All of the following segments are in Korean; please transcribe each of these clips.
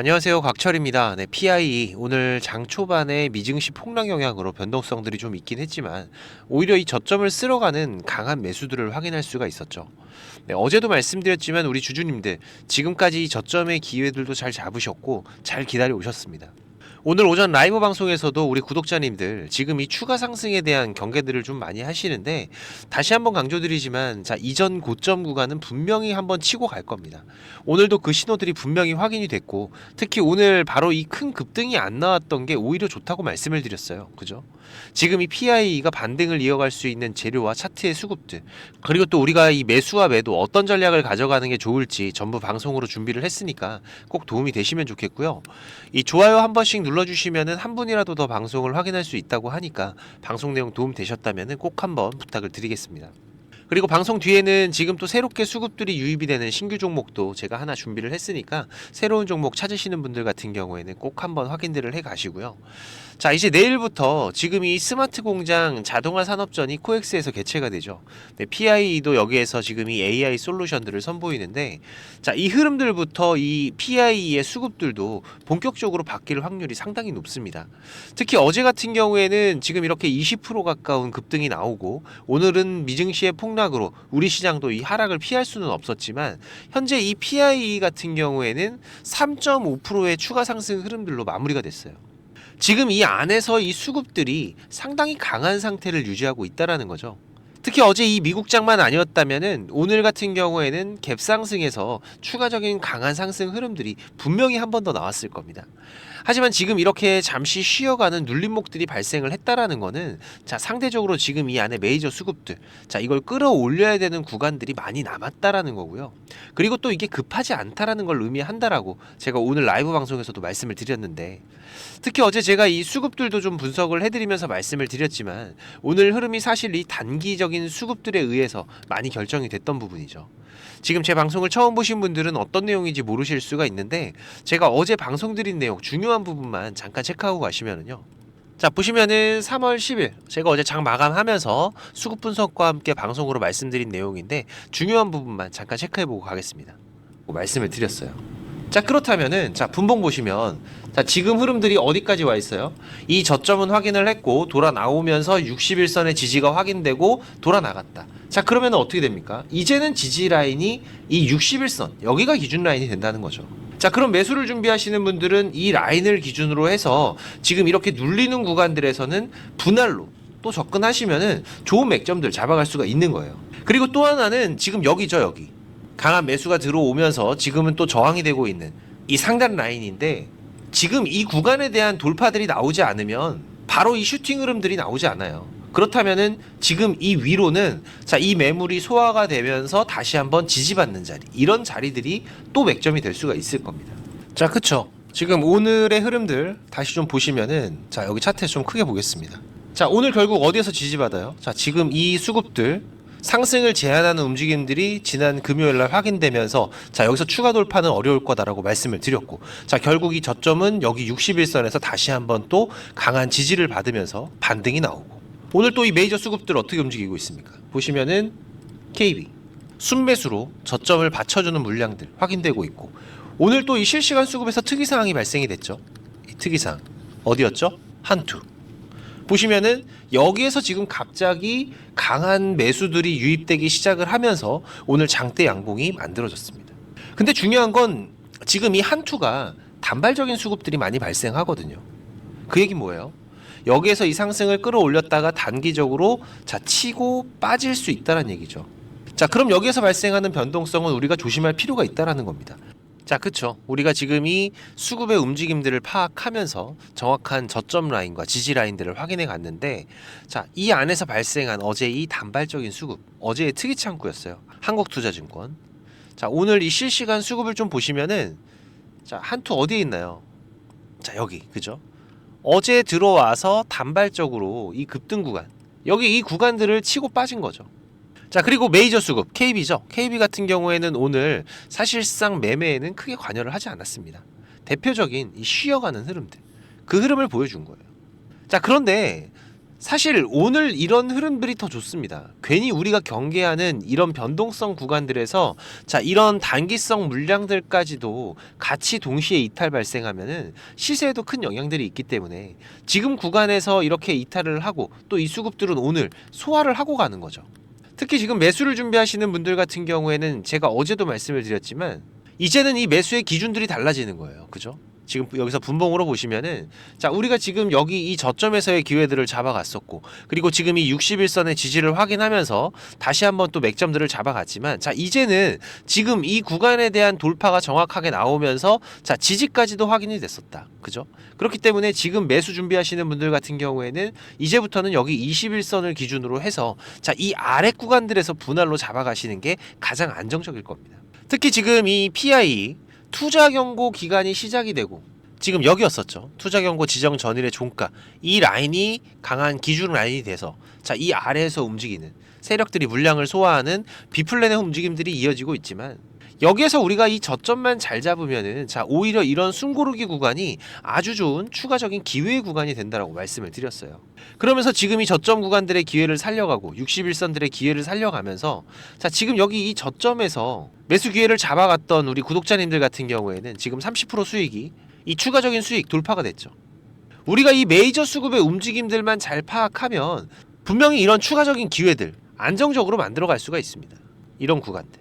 안녕하세요. 곽철입니다. 네, PI 오늘 장 초반에 미증시 폭락 영향으로 변동성들이 좀 있긴 했지만 오히려 이 저점을 쓸어가는 강한 매수들을 확인할 수가 있었죠. 네, 어제도 말씀드렸지만 우리 주주님들 지금까지 이 저점의 기회들도 잘 잡으셨고 잘 기다려 오셨습니다. 오늘 오전 라이브 방송에서도 우리 구독자님들 지금 이 추가 상승에 대한 경계들을 좀 많이 하시는데 다시 한번 강조드리지만 자 이전 고점 구간은 분명히 한번 치고 갈 겁니다. 오늘도 그 신호들이 분명히 확인이 됐고 특히 오늘 바로 이 큰 급등이 안 나왔던 게 오히려 좋다고 말씀을 드렸어요. 그죠? 지금 이 PI가 반등을 이어갈 수 있는 재료와 차트의 수급들 그리고 또 우리가 이 매수와 매도 어떤 전략을 가져가는 게 좋을지 전부 방송으로 준비를 했으니까 꼭 도움이 되시면 좋겠고요. 이 좋아요 한 번씩 눌러주시면은 한 분이라도 더 방송을 확인할 수 있다고 하니까 방송 내용 도움 되셨다면은 꼭 한번 부탁을 드리겠습니다. 그리고 방송 뒤에는 지금 또 새롭게 수급들이 유입이 되는 신규 종목도 제가 하나 준비를 했으니까 새로운 종목 찾으시는 분들 같은 경우에는 꼭 한번 확인들을 해 가시고요. 자, 이제 내일부터 지금 이 스마트 공장 자동화 산업전이 코엑스에서 개최가 되죠. 네, PI도 여기에서 지금 이 AI 솔루션들을 선보이는데 자, 이 흐름들부터 이 PI의 수급들도 본격적으로 바뀔 확률이 상당히 높습니다. 특히 어제 같은 경우에는 지금 이렇게 20% 가까운 급등이 나오고 오늘은 미증시의 폭락 으로 우리 시장도 이 하락을 피할 수는 없었지만 현재 이 PI 같은 경우에는 3.5%의 추가 상승 흐름들로 마무리가 됐어요. 지금 이 안에서 이 수급들이 상당히 강한 상태를 유지하고 있다라는 거죠. 특히 어제 이 미국장만 아니었다면은 오늘 같은 경우에는 갭 상승에서 추가적인 강한 상승 흐름들이 분명히 한 번 더 나왔을 겁니다. 하지만 지금 이렇게 잠시 쉬어가는 눌림목들이 발생을 했다라는 거는 자 상대적으로 지금 이 안에 메이저 수급들 자 이걸 끌어올려야 되는 구간들이 많이 남았다라는 거고요. 그리고 또 이게 급하지 않다라는 걸 의미한다라고 제가 오늘 라이브 방송에서도 말씀을 드렸는데 특히 어제 제가 이 수급들도 좀 분석을 해드리면서 말씀을 드렸지만 오늘 흐름이 사실 이 단기적인 수급들에 의해서 많이 결정이 됐던 부분이죠. 지금 제 방송을 처음 보신 분들은 어떤 내용인지 모르실 수가 있는데 제가 어제 방송 드린 내용 중요한 부분만 잠깐 체크하고 가시면은요. 자 보시면은 3월 10일 제가 어제 장 마감하면서 수급 분석과 함께 방송으로 말씀드린 내용인데 중요한 부분만 잠깐 체크해보고 가겠습니다. 뭐 말씀을 드렸어요. 자 그렇다면은 자 분봉 보시면 자 지금 흐름들이 어디까지 와 있어요? 이 저점은 확인을 했고 돌아 나오면서 61선의 지지가 확인되고 돌아 나갔다. 자 그러면 어떻게 됩니까? 이제는 지지 라인이 이 61선 여기가 기준 라인이 된다는 거죠. 자 그럼 매수를 준비하시는 분들은 이 라인을 기준으로 해서 지금 이렇게 눌리는 구간들에서는 분할로 또 접근하시면은 좋은 맥점들 잡아갈 수가 있는 거예요. 그리고 또 하나는 지금 여기죠 여기 강한 매수가 들어오면서 지금은 또 저항이 되고 있는 이 상단 라인인데 지금 이 구간에 대한 돌파들이 나오지 않으면 바로 이 슈팅 흐름들이 나오지 않아요. 그렇다면은 지금 이 위로는 자 이 매물이 소화가 되면서 다시 한번 지지받는 자리 이런 자리들이 또 맥점이 될 수가 있을 겁니다. 자 그쵸 지금 오늘의 흐름들 다시 좀 보시면은 자 여기 차트에서 좀 크게 보겠습니다. 자 오늘 결국 어디에서 지지받아요? 자 지금 이 수급들 상승을 제한하는 움직임들이 지난 금요일 날 확인되면서 자 여기서 추가 돌파는 어려울 거다라고 말씀을 드렸고 자 결국 이 저점은 여기 61선에서 다시 한번 또 강한 지지를 받으면서 반등이 나오고 오늘 또 이 메이저 수급들 어떻게 움직이고 있습니까? 보시면은 KB 순매수로 저점을 받쳐주는 물량들 확인되고 있고 오늘 또 이 실시간 수급에서 특이 사항이 발생이 됐죠. 이 특이 사항 어디였죠? 한투. 보시면은 여기에서 지금 갑자기 강한 매수들이 유입되기 시작을 하면서 오늘 장대 양봉이 만들어졌습니다. 근데 중요한 건 지금 이 한투가 단발적인 수급들이 많이 발생하거든요. 그 얘기 뭐예요? 여기에서 이 상승을 끌어올렸다가 단기적으로 자 치고 빠질 수 있다는 얘기죠. 자, 그럼 여기에서 발생하는 변동성은 우리가 조심할 필요가 있다라는 겁니다. 자, 그쵸. 우리가 지금 이 수급의 움직임들을 파악하면서 정확한 저점 라인과 지지 라인들을 확인해 갔는데, 자, 이 안에서 발생한 어제 이 단발적인 수급, 어제의 특이 창구였어요. 한국투자증권. 자, 오늘 이 실시간 수급을 좀 보시면은, 자, 한투 어디에 있나요? 자, 여기, 그죠? 어제 들어와서 단발적으로 이 급등 구간, 여기 이 구간들을 치고 빠진 거죠. 자 그리고 메이저 수급 KB죠. KB 같은 경우에는 오늘 사실상 매매에는 크게 관여를 하지 않았습니다. 대표적인 이 쉬어가는 흐름들 그 흐름을 보여준 거예요. 자 그런데 사실 오늘 이런 흐름들이 더 좋습니다. 괜히 우리가 경계하는 이런 변동성 구간들에서 자 이런 단기성 물량들까지도 같이 동시에 이탈 발생하면은 시세에도 큰 영향들이 있기 때문에 지금 구간에서 이렇게 이탈을 하고 또 이 수급들은 오늘 소화를 하고 가는 거죠. 특히 지금 매수를 준비하시는 분들 같은 경우에는 제가 어제도 말씀을 드렸지만 이제는 이 매수의 기준들이 달라지는 거예요. 그죠? 지금 여기서 분봉으로 보시면은 자 우리가 지금 여기 이 저점에서의 기회들을 잡아갔었고 그리고 지금 이 61선의 지지를 확인하면서 다시 한번 또 맥점들을 잡아갔지만 자 이제는 지금 이 구간에 대한 돌파가 정확하게 나오면서 자 지지까지도 확인이 됐었다. 그죠? 그렇기 때문에 지금 매수 준비하시는 분들 같은 경우에는 이제부터는 여기 21선을 기준으로 해서 자 이 아래 구간들에서 분할로 잡아가시는 게 가장 안정적일 겁니다. 특히 지금 이 PI 투자 경고 기간이 시작이 되고 지금 여기였었죠. 투자 경고 지정 전일의 종가 이 라인이 강한 기준 라인이 돼서 자 이 아래에서 움직이는 세력들이 물량을 소화하는 비플랜의 움직임들이 이어지고 있지만 여기에서 우리가 이 저점만 잘 잡으면은 자 오히려 이런 숨고르기 구간이 아주 좋은 추가적인 기회의 구간이 된다라고 말씀을 드렸어요. 그러면서 지금 이 저점 구간들의 기회를 살려가고 61선들의 기회를 살려가면서 자 지금 여기 이 저점에서 매수 기회를 잡아갔던 우리 구독자님들 같은 경우에는 지금 30% 수익이 이 추가적인 수익 돌파가 됐죠. 우리가 이 메이저 수급의 움직임들만 잘 파악하면 분명히 이런 추가적인 기회들 안정적으로 만들어 갈 수가 있습니다. 이런 구간들.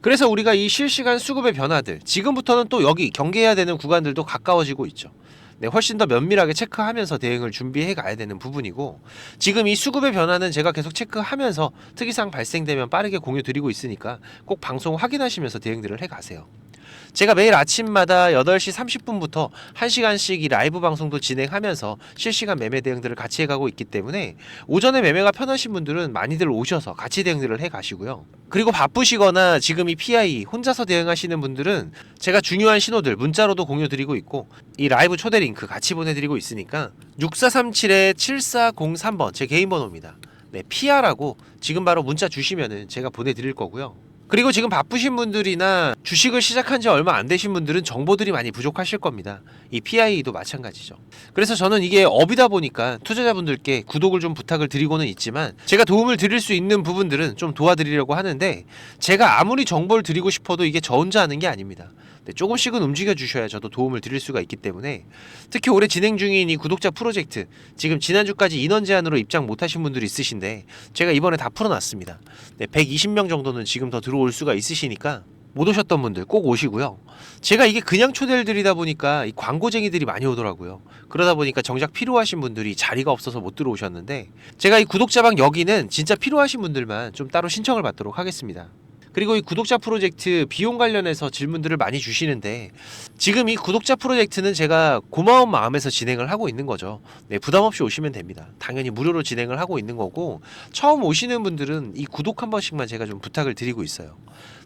그래서 우리가 이 실시간 수급의 변화들 지금부터는 또 여기 경계해야 되는 구간들도 가까워지고 있죠. 네, 훨씬 더 면밀하게 체크하면서 대응을 준비해 가야 되는 부분이고 지금 이 수급의 변화는 제가 계속 체크하면서 특이사항 발생되면 빠르게 공유 드리고 있으니까 꼭 방송 확인하시면서 대응들을 해 가세요. 제가 매일 아침마다 8시 30분부터 1시간씩 이 라이브 방송도 진행하면서 실시간 매매 대응들을 같이 해가고 있기 때문에 오전에 매매가 편하신 분들은 많이들 오셔서 같이 대응들을 해 가시고요. 그리고 바쁘시거나 지금 이 PI 혼자서 대응하시는 분들은 제가 중요한 신호들 문자로도 공유 드리고 있고 이 라이브 초대 링크 같이 보내드리고 있으니까 6437-7403번 제 개인 번호입니다. 네, PR하고 지금 바로 문자 주시면은 제가 보내드릴 거고요. 그리고 지금 바쁘신 분들이나 주식을 시작한 지 얼마 안 되신 분들은 정보들이 많이 부족하실 겁니다. 이 PI도 마찬가지죠. 그래서 저는 이게 업이다 보니까 투자자분들께 구독을 좀 부탁을 드리고는 있지만 제가 도움을 드릴 수 있는 부분들은 좀 도와드리려고 하는데 제가 아무리 정보를 드리고 싶어도 이게 저 혼자 하는 게 아닙니다. 네, 조금씩은 움직여 주셔야 저도 도움을 드릴 수가 있기 때문에 특히 올해 진행 중인 이 구독자 프로젝트 지금 지난주까지 인원 제한으로 입장 못하신 분들이 있으신데 제가 이번에 다 풀어놨습니다. 네, 120명 정도는 지금 더 들어올 수가 있으시니까 못 오셨던 분들 꼭 오시고요. 제가 이게 그냥 초대를 드리다 보니까 이 광고쟁이들이 많이 오더라고요. 그러다 보니까 정작 필요하신 분들이 자리가 없어서 못 들어오셨는데 제가 이 구독자방 여기는 진짜 필요하신 분들만 좀 따로 신청을 받도록 하겠습니다. 그리고 이 구독자 프로젝트 비용 관련해서 질문들을 많이 주시는데 지금 이 구독자 프로젝트는 제가 고마운 마음에서 진행을 하고 있는 거죠. 네, 부담 없이 오시면 됩니다. 당연히 무료로 진행을 하고 있는 거고 처음 오시는 분들은 이 구독 한 번씩만 제가 좀 부탁을 드리고 있어요.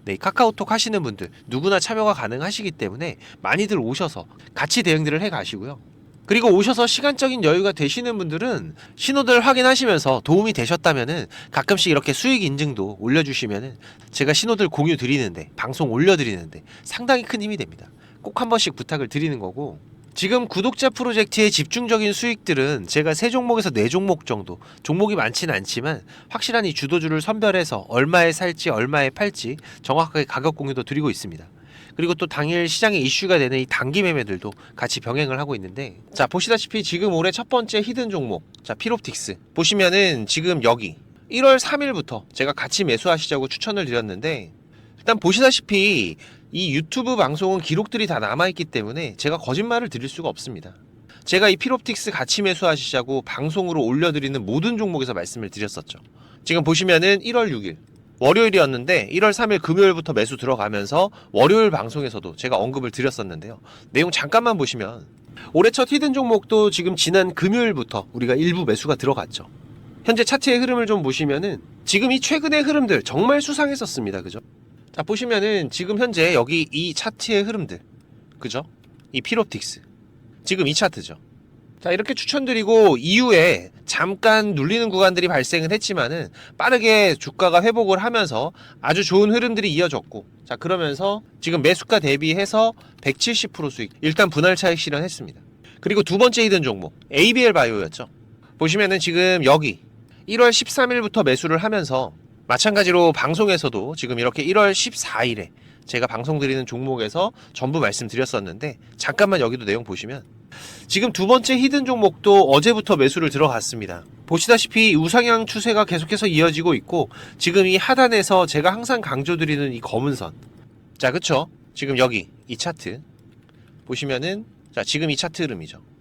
네, 카카오톡 하시는 분들 누구나 참여가 가능하시기 때문에 많이들 오셔서 같이 대응들을 해 가시고요. 그리고 오셔서 시간적인 여유가 되시는 분들은 신호들 확인하시면서 도움이 되셨다면은 가끔씩 이렇게 수익 인증도 올려주시면은 제가 신호들 공유 드리는데 방송 올려드리는데 상당히 큰 힘이 됩니다. 꼭 한 번씩 부탁을 드리는 거고 지금 구독자 프로젝트의 집중적인 수익들은 제가 세 종목에서 네 종목 정도 종목이 많지는 않지만 확실한 이 주도주를 선별해서 얼마에 살지 얼마에 팔지 정확하게 가격 공유도 드리고 있습니다. 그리고 또 당일 시장에 이슈가 되는 이 단기 매매들도 같이 병행을 하고 있는데 자 보시다시피 지금 올해 첫 번째 히든 종목 자 피롭틱스 보시면은 지금 여기 1월 3일부터 제가 같이 매수하시자고 추천을 드렸는데 일단 보시다시피 이 유튜브 방송은 기록들이 다 남아있기 때문에 제가 거짓말을 드릴 수가 없습니다. 제가 이 피롭틱스 같이 매수하시자고 방송으로 올려드리는 모든 종목에서 말씀을 드렸었죠. 지금 보시면은 1월 6일 월요일이었는데 1월 3일 금요일부터 매수 들어가면서 월요일 방송에서도 제가 언급을 드렸었는데요. 내용 잠깐만 보시면 올해 첫 히든 종목도 지금 지난 금요일부터 우리가 일부 매수가 들어갔죠. 현재 차트의 흐름을 좀 보시면은 지금 이 최근의 흐름들 정말 수상했었습니다. 그죠? 자, 보시면은 지금 현재 여기 이 차트의 흐름들. 그죠? 이 피롭틱스. 지금 이 차트죠. 자, 이렇게 추천드리고 이후에 잠깐 눌리는 구간들이 발생은 했지만은 빠르게 주가가 회복을 하면서 아주 좋은 흐름들이 이어졌고 자, 그러면서 지금 매수가 대비해서 170% 수익 일단 분할 차익 실현했습니다. 그리고 두 번째 히든 종목 ABL 바이오였죠. 보시면은 지금 여기 1월 13일부터 매수를 하면서 마찬가지로 방송에서도 지금 이렇게 1월 14일에 제가 방송 드리는 종목에서 전부 말씀드렸었는데 잠깐만 여기도 내용 보시면 지금 두 번째 히든 종목도 어제부터 매수를 들어갔습니다. 보시다시피 우상향 추세가 계속해서 이어지고 있고 지금 이 하단에서 제가 항상 강조드리는 이 검은 선. 자, 그쵸? 지금 여기 이 차트 보시면은 자, 지금 이 차트 흐름이죠.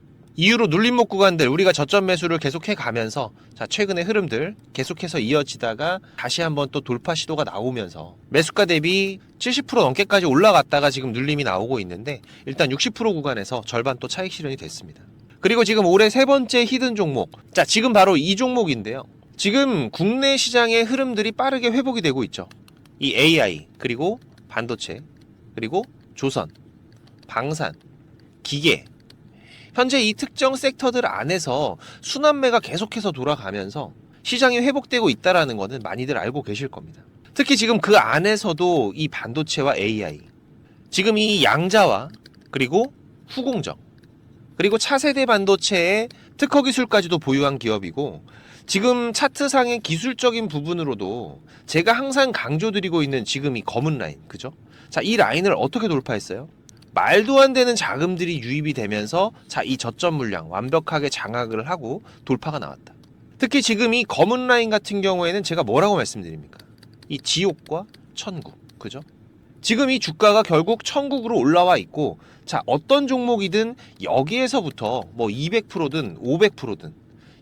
이후로 눌림목 구간들 우리가 저점 매수를 계속해 가면서 자 최근의 흐름들 계속해서 이어지다가 다시 한번 또 돌파 시도가 나오면서 매수가 대비 70% 넘게까지 올라갔다가 지금 눌림이 나오고 있는데 일단 60% 구간에서 절반 또 차익 실현이 됐습니다. 그리고 지금 올해 세 번째 히든 종목 자 지금 바로 이 종목인데요. 지금 국내 시장의 흐름들이 빠르게 회복이 되고 있죠. 이 AI 그리고 반도체 그리고 조선 방산 기계 현재 이 특정 섹터들 안에서 순환매가 계속해서 돌아가면서 시장이 회복되고 있다라는 것은 많이들 알고 계실 겁니다. 특히 지금 그 안에서도 이 반도체와 AI, 지금 이 양자와 그리고 후공정, 그리고 차세대 반도체의 특허 기술까지도 보유한 기업이고 지금 차트상의 기술적인 부분으로도 제가 항상 강조드리고 있는 지금 이 검은 라인, 그죠? 자, 이 라인을 어떻게 돌파했어요? 말도 안 되는 자금들이 유입이 되면서 자, 이 저점 물량 완벽하게 장악을 하고 돌파가 나왔다. 특히 지금 이 검은 라인 같은 경우에는 제가 뭐라고 말씀드립니까? 이 지옥과 천국. 그죠? 지금 이 주가가 결국 천국으로 올라와 있고 자, 어떤 종목이든 여기에서부터 뭐 200%든 500%든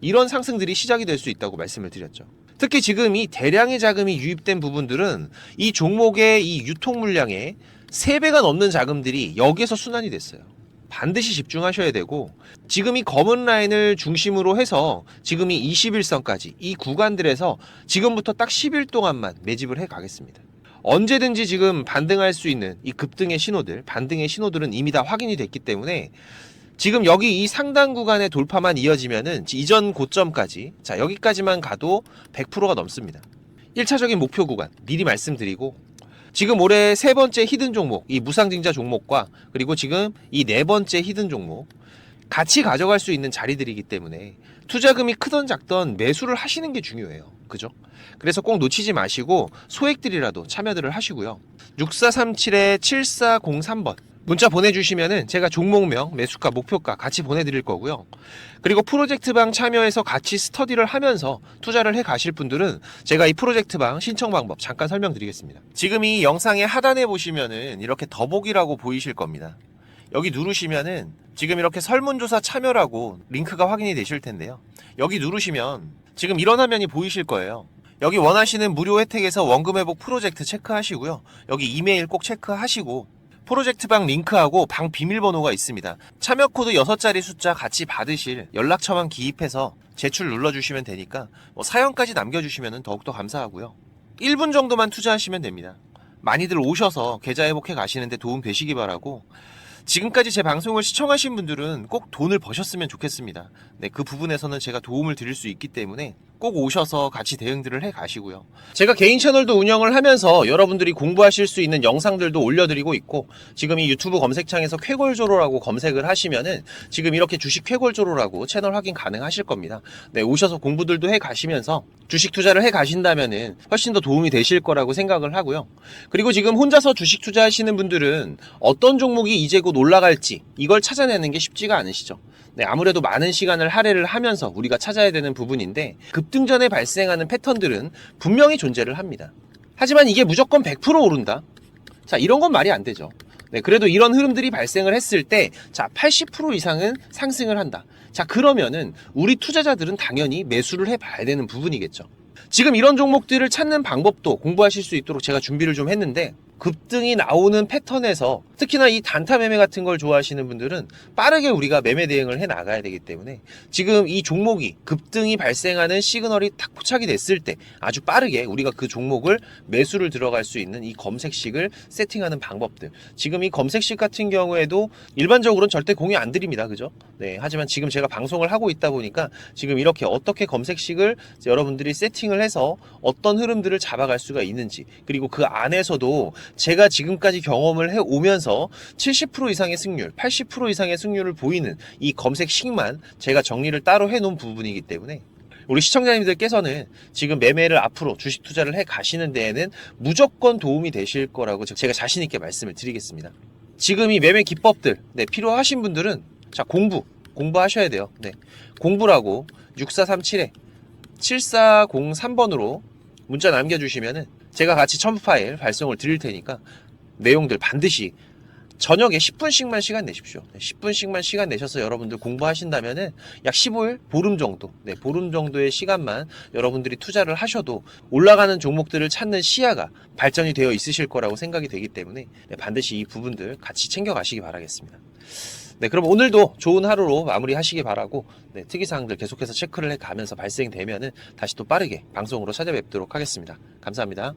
이런 상승들이 시작이 될 수 있다고 말씀을 드렸죠. 특히 지금 이 대량의 자금이 유입된 부분들은 이 종목의 이 유통 물량의 3배가 넘는 자금들이 여기에서 순환이 됐어요. 반드시 집중하셔야 되고 지금 이 검은 라인을 중심으로 해서 지금 이 21선까지 이 구간들에서 지금부터 딱 10일 동안만 매집을 해 가겠습니다. 언제든지 지금 반등할 수 있는 이 급등의 신호들, 반등의 신호들은 이미 다 확인이 됐기 때문에 지금 여기 이 상단 구간의 돌파만 이어지면은 이전 고점까지 자 여기까지만 가도 100%가 넘습니다. 1차적인 목표 구간 미리 말씀드리고 지금 올해 세 번째 히든 종목, 이 무상증자 종목과 그리고 지금 이 네 번째 히든 종목 같이 가져갈 수 있는 자리들이기 때문에 투자금이 크던 작던 매수를 하시는 게 중요해요. 그죠? 그래서 꼭 놓치지 마시고 소액들이라도 참여들을 하시고요. 6437-7403번 문자 보내주시면은 제가 종목명, 매수가, 목표가 같이 보내드릴 거고요. 그리고 프로젝트방 참여해서 같이 스터디를 하면서 투자를 해 가실 분들은 제가 이 프로젝트방 신청 방법 잠깐 설명드리겠습니다. 지금 이 영상의 하단에 보시면은 이렇게 더보기라고 보이실 겁니다. 여기 누르시면은 지금 이렇게 설문조사 참여라고 링크가 확인이 되실 텐데요. 여기 누르시면 지금 이런 화면이 보이실 거예요. 여기 원하시는 무료 혜택에서 원금 회복 프로젝트 체크하시고요. 여기 이메일 꼭 체크하시고 프로젝트방 링크하고 방 비밀번호가 있습니다. 참여 코드 6자리 숫자 같이 받으실 연락처만 기입해서 제출 눌러주시면 되니까 뭐 사연까지 남겨주시면 더욱더 감사하고요. 1분 정도만 투자하시면 됩니다. 많이들 오셔서 계좌 회복해 가시는데 도움 되시기 바라고 지금까지 제 방송을 시청하신 분들은 꼭 돈을 버셨으면 좋겠습니다. 네, 그 부분에서는 제가 도움을 드릴 수 있기 때문에 꼭 오셔서 같이 대응들을 해 가시고요. 제가 개인 채널도 운영을 하면서 여러분들이 공부하실 수 있는 영상들도 올려드리고 있고 지금 이 유튜브 검색창에서 쾌골조로라고 검색을 하시면은 지금 이렇게 주식 쾌골조로라고 채널 확인 가능하실 겁니다. 네, 오셔서 공부들도 해 가시면서 주식 투자를 해 가신다면은 훨씬 더 도움이 되실 거라고 생각을 하고요. 그리고 지금 혼자서 주식 투자하시는 분들은 어떤 종목이 이제 곧 올라갈지 이걸 찾아내는 게 쉽지가 않으시죠. 네, 아무래도 많은 시간을 할애를 하면서 우리가 찾아야 되는 부분인데 급등전에 발생하는 패턴들은 분명히 존재를 합니다. 하지만 이게 무조건 100% 오른다. 자, 이런 건 말이 안 되죠. 네, 그래도 이런 흐름들이 발생을 했을 때, 자, 80% 이상은 상승을 한다. 자, 그러면은 우리 투자자들은 당연히 매수를 해봐야 되는 부분이겠죠. 지금 이런 종목들을 찾는 방법도 공부하실 수 있도록 제가 준비를 좀 했는데, 급등이 나오는 패턴에서 특히나 이 단타 매매 같은 걸 좋아하시는 분들은 빠르게 우리가 매매 대응을 해 나가야 되기 때문에 지금 이 종목이 급등이 발생하는 시그널이 딱 포착이 됐을 때 아주 빠르게 우리가 그 종목을 매수를 들어갈 수 있는 이 검색식을 세팅하는 방법들. 지금 이 검색식 같은 경우에도 일반적으로는 절대 공유 안 드립니다. 그죠? 네, 하지만 지금 제가 방송을 하고 있다 보니까 지금 이렇게 어떻게 검색식을 여러분들이 세팅을 해서 어떤 흐름들을 잡아갈 수가 있는지 그리고 그 안에서도 제가 지금까지 경험을 해 오면서 70% 이상의 승률, 80% 이상의 승률을 보이는 이 검색식만 제가 정리를 따로 해 놓은 부분이기 때문에 우리 시청자님들께서는 지금 매매를 앞으로 주식 투자를 해 가시는 데에는 무조건 도움이 되실 거라고 제가 자신 있게 말씀을 드리겠습니다. 지금 이 매매 기법들 네, 필요하신 분들은 자 공부 공부하셔야 돼요. 네, 공부라고 6437에 7403번으로 문자 남겨주시면은 제가 같이 첨부 파일 발송을 드릴 테니까 내용들 반드시 저녁에 10분씩만 시간 내십시오. 네, 10분씩만 시간 내셔서 여러분들 공부하신다면은 약 15일, 보름 정도, 네, 보름 정도의 시간만 여러분들이 투자를 하셔도 올라가는 종목들을 찾는 시야가 발전이 되어 있으실 거라고 생각이 되기 때문에 네, 반드시 이 부분들 같이 챙겨가시기 바라겠습니다. 네, 그럼 오늘도 좋은 하루로 마무리하시기 바라고 네, 특이사항들 계속해서 체크를 해 가면서 발생되면은 다시 또 빠르게 방송으로 찾아뵙도록 하겠습니다. 감사합니다.